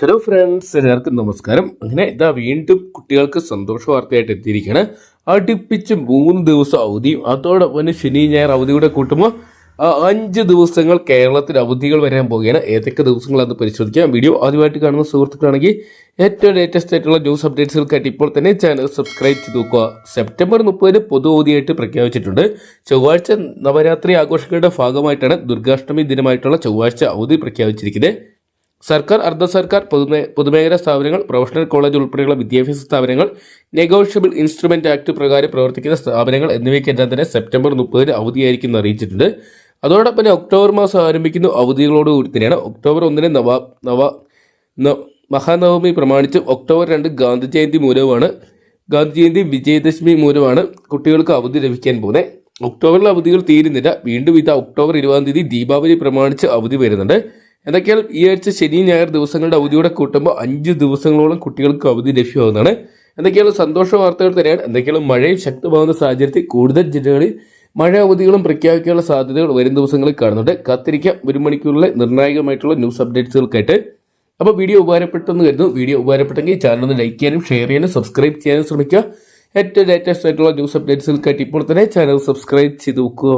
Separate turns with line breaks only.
Hello friends എല്ലാവർക്കും നമസ്കാരം. അങ്ങനെ ഇതാ വീണ്ടും കുട്ടികൾക്ക് സന്തോഷ വാർത്തയായിട്ട് എത്തിയിരിക്കുകയാണ് അടുപ്പിച്ച് മൂന്ന് ദിവസം അവധിയും അതോടൊപ്പം ശനി ഞായർ അവധി കൂടെ കൂട്ടുമ്പോൾ അഞ്ച് ദിവസങ്ങൾ കേരളത്തിൽ അവധികൾ വരാൻ പോവുകയാണ്. ഏതൊക്കെ ദിവസങ്ങളാണ് പരിശോധിക്കാം. വീഡിയോ ആദ്യമായിട്ട് കാണുന്ന സുഹൃത്തുക്കളാണെങ്കിൽ ഏറ്റവും ലേറ്റസ്റ്റ് ആയിട്ടുള്ള ന്യൂസ് അപ്ഡേറ്റ്സുകൾക്കായിട്ട് ഇപ്പോൾ തന്നെ ചാനൽ സബ്സ്ക്രൈബ് ചെയ്ത് നോക്കുക. സെപ്റ്റംബർ മുപ്പതിന് പൊതു അവധിയായിട്ട് പ്രഖ്യാപിച്ചിട്ടുണ്ട്. ചൊവ്വാഴ്ച നവരാത്രി ആഘോഷങ്ങളുടെ ഭാഗമായിട്ടാണ് ദുർഗാഷ്ടമി ദിനമായിട്ടുള്ള ചൊവ്വാഴ്ച അവധി പ്രഖ്യാപിച്ചിരിക്കുന്നത്. സർക്കാർ അർദ്ധ സർക്കാർ പൊതുമേ പൊതുമേഖലാ സ്ഥാപനങ്ങൾ പ്രൊഫഷണൽ കോളേജ് ഉൾപ്പെടെയുള്ള വിദ്യാഭ്യാസ സ്ഥാപനങ്ങൾ നെഗോഷ്യബിൾ ഇൻസ്ട്രുമെന്റ് ആക്ട് പ്രകാരം പ്രവർത്തിക്കുന്ന സ്ഥാപനങ്ങൾ എന്നിവയ്ക്കെല്ലാം തന്നെ സെപ്റ്റംബർ മുപ്പതിന് അവധിയായിരിക്കും അറിയിച്ചിട്ടുണ്ട്. അതോടൊപ്പം തന്നെ ഒക്ടോബർ മാസം ആരംഭിക്കുന്ന അവധികളോടുകൂടി തന്നെയാണ് ഒക്ടോബർ ഒന്നിന് നവ നവ മഹാനവമി പ്രമാണിച്ച് ഒക്ടോബർ രണ്ട് ഗാന്ധി ജയന്തി മൂലമാണ് ഗാന്ധി ജയന്തി വിജയദശമി മൂലമാണ് കുട്ടികൾക്ക് അവധി ലഭിക്കാൻ പോകുന്നത്. ഒക്ടോബറിൽ അവധികൾ തീരുന്നില്ല. വീണ്ടും ഇത് ഒക്ടോബർ ഇരുപതാം തീയതി ദീപാവലി പ്രമാണിച്ച് അവധി വരുന്നുണ്ട്. എന്തൊക്കെയാലും ഈ ആഴ്ച ശനി ഞായർ ദിവസങ്ങളുടെ അവധിയോടെ കൂട്ടുമ്പോൾ അഞ്ച് ദിവസങ്ങളോളം കുട്ടികൾക്ക് അവധി ലഭ്യമാകുന്നതാണ്. എന്തൊക്കെയാണ് സന്തോഷ വാർത്തകൾ തന്നെയാണ്. എന്തൊക്കെയാണ് മഴയും ശക്തമാകുന്ന സാഹചര്യത്തിൽ കൂടുതൽ ജില്ലകളിൽ മഴ അവധികളും പ്രഖ്യാപിക്കാനുള്ള സാധ്യതകൾ വരും ദിവസങ്ങളിൽ കാണുന്നുണ്ട്. കാത്തിരിക്കാം. ഒരു മണിക്കൂറിലെ നിർണായകമായിട്ടുള്ള ന്യൂസ് അപ്ഡേറ്റ്സുകൾക്കായിട്ട്. അപ്പോൾ വീഡിയോ ഉപകാരപ്പെട്ടെന്ന് കരുതുന്നു. വീഡിയോ ഉപകാരപ്പെട്ടെങ്കിൽ ചാനൽ ഒന്ന് ലൈക്ക് ചെയ്യാനും ഷെയർ ചെയ്യാനും സബ്സ്ക്രൈബ് ചെയ്യാനും ശ്രമിക്കുക. ഏറ്റവും ലേറ്റസ്റ്റ് ആയിട്ടുള്ള ന്യൂസ് അപ്ഡേറ്റ്സുകൾക്കായിട്ട് ഇപ്പോൾ തന്നെ ചാനൽ സബ്സ്ക്രൈബ് ചെയ്ത് നോക്കുക.